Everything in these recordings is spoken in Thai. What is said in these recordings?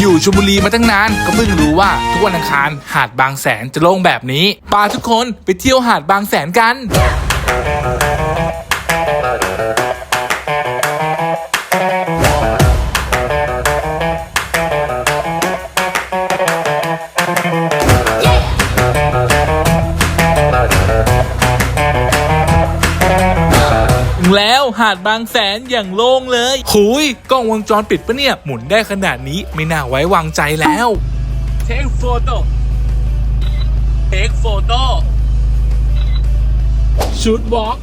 อยู่ชลบุรีมาตั้งนาน ก็เพิ่งรู้ว่าทุกวันอังคารหาดบางแสนจะโล่งแบบนี้ปาทุกคนไปเที่ยวหาดบางแสนกัน แล้วหาดบางแสนอย่างโล่งเลยหุยกล้องวงจรปิดปะเนี่ย หมุนได้ขนาดนี้ไม่น่าไว้วางใจแล้วเทคโฟโต้เทคโฟโต้ชุดบล็อก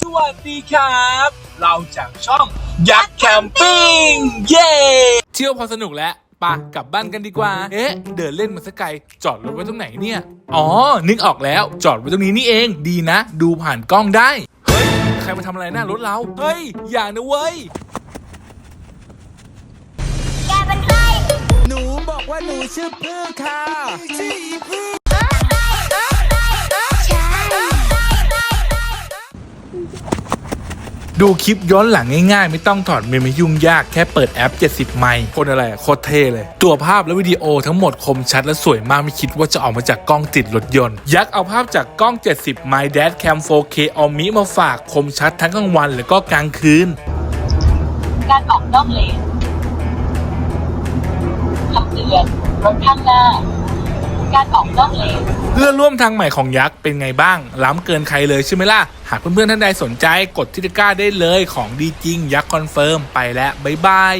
สวัสดีครับ เราจากช่องยักษ์แคมปิ้ง เย้ เที่ยวพอสนุกแล้ว ปะกลับบ้านกันดีกว่า เอ๊ะ เดินเล่นมาสักไกล จอดรถไว้ตรงไหนเนี่ย อ๋อ นึกออกแล้ว จอดไว้ตรงนี้นี่เอง ดีนะ ดูผ่านกล้องได้ เฮ้ย ใครมาทำอะไรหน้ารถเรา เฮ้ย อย่านะเว้ย แกเป็นใคร หนูบอกว่าหนูชื่อพึ่งค่ะ ดูคลิปย้อนหลังง่ายๆ ไม่ต้องถอดเมมไม่ยุ่งยากแค่เปิดแอป 70 ไมค์คนอะไรโคตรเท่เลย ตัวภาพและวิดีโอทั้งหมดคมชัดและสวยมากไม่คิดว่าจะออกมาจากกล้องติดรถยนต์ ยักษ์เอาภาพจากกล้อง 70 ไมค์ Dad Cam 4K All Mi มาฝากคมชัดทั้งกลางวันและก็กลางคืน การออกนอกเลนคำเตือนรถข้างหน้า การออกนอกเลน เพื่อนร่วมทางใหม่ของยักษ์เป็นไงบ้าง ล้ำเกินใครเลยใช่ไหมล่ะ หากเพื่อนๆท่านใดสนใจกดทิตกร้าได้เลยของดีจริงยักษ์คอนเฟิร์มไปแล้วบ๊ายบาย